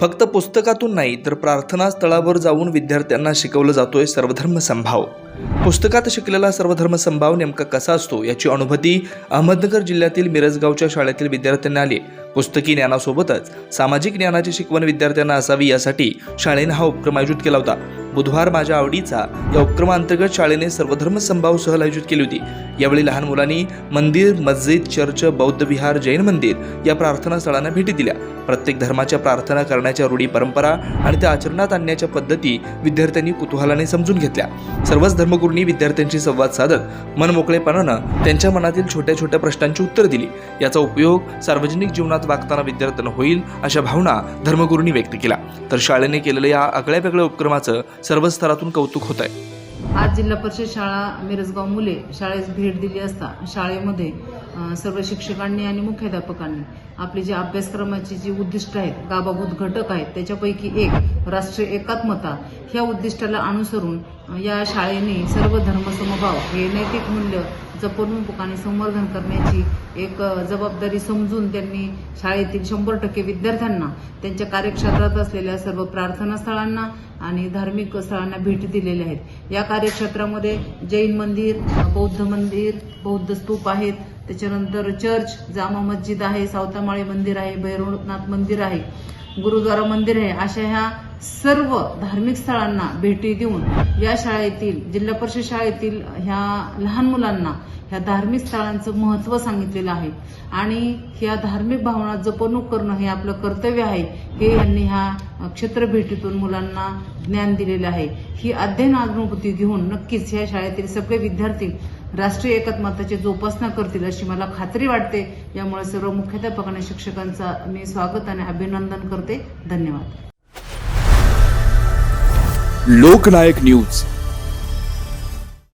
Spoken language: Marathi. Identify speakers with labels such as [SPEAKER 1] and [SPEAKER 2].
[SPEAKER 1] फक्त पुस्तकातून नाही तर प्रार्थना स्थळावर जाऊन विद्यार्थ्यांना शिकवलं जातोय सर्वधर्म संभाव. पुस्तकात शिकलेला सर्वधर्म संभाव नेमका कसा असतो याची अनुभूती अहमदनगर जिल्ह्यातील मिरजगावच्या शाळेतील विद्यार्थ्यांना आली पुस्तकी ज्ञानासोबतच सामाजिक ज्ञानाची शिकवण विद्यार्थ्यांना असावी यासाठी शाळेने हा उपक्रम आयोजित केला होता. बुधवार माझ्या आवडीचा या उपक्रमांतर्गत शाळेने सर्वधर्म संभाव सहल आयोजित केली होती. यावेळी लहान मुलांनी मंदिर मस्जिद चर्च बौद्ध विहार जैन मंदिर या प्रार्थना स्थळांना भेटी दिल्या. प्रत्येक धर्माच्या प्रार्थना करण्याच्या रूढी परंपरा आणि त्या आचरणात आणण्याच्या पद्धती विद्यार्थ्यांनी कुतूहलाने समजून घेतल्या. सर्वच धर्मगुरूंनी विद्यार्थ्यांशी संवाद साधत मनमोकळेपणानं त्यांच्या मनातील छोट्या छोट्या प्रश्नांची उत्तरं दिली. याचा उपयोग सार्वजनिक जीवनात वागताना विद्यार्थ्यांना होईल अशा भावना धर्मगुरूंनी व्यक्त केल्या. तर शाळेने केलेल्या या आगळ्या वेगळ्या उपक्रमाचं सर्व स्तरातून कौतुक होत आहे
[SPEAKER 2] आज जिल्हा परिषद शाळा मिरजगाव मुले शाळेस भेट दिली असता शाळेमध्ये सर्व शिक्षकांनी आणि मुख्याध्यापकांनी आपली जी अभ्यासक्रमाची जी उद्दिष्ट आहेत गाबाभूत घटक आहेत त्याच्यापैकी एक राष्ट्रीय एकात्मता ह्या उद्दिष्टाला अनुसरून या शाळेने सर्व धर्मसमभाव हे नैतिक मूल्य जपणूक आणि संवर्धन करण्याची एक जबाबदारी समजून त्यांनी शाळेतील शंभर टक्के विद्यार्थ्यांना त्यांच्या कार्यक्षेत्रात असलेल्या सर्व प्रार्थना स्थळांना आणि धार्मिक स्थळांना भेटी दिलेल्या आहेत. या कार्यक्षेत्रामध्ये जैन मंदिर बौद्ध मंदिर बौद्ध स्तूप आहेत त्याच्यानंतर चर्च जामा मस्जिद आहे सावतामाळी मंदिर आहे भैरवनाथ मंदिर आहे गुरुद्वारा मंदिर आहे अशा ह्या सर्व धार्मिक स्थळांना भेटी देऊन या शाळेतील जिल्हा परिषद शाळेतील ह्या लहान मुलांना ह्या धार्मिक स्थळांचं महत्त्व सांगितलेलं आहे. आणि ह्या धार्मिक भावना जपणूक करणं हे आपलं कर्तव्य आहे हे यांनी ह्या क्षेत्र भेटीतून मुलांना ज्ञान दिलेलं आहे. ही अध्ययन अनुभूती घेऊन नक्कीच ह्या शाळेतील सगळे विद्यार्थी राष्ट्रीय एकात्मताची जोपासना करतील अशी मला खात्री वाटते. यामुळे सर्व मुख्याध्यापक आणि शिक्षकांचा मी स्वागत आणि अभिनंदन करते. धन्यवाद.
[SPEAKER 3] लोकनायक न्यूज.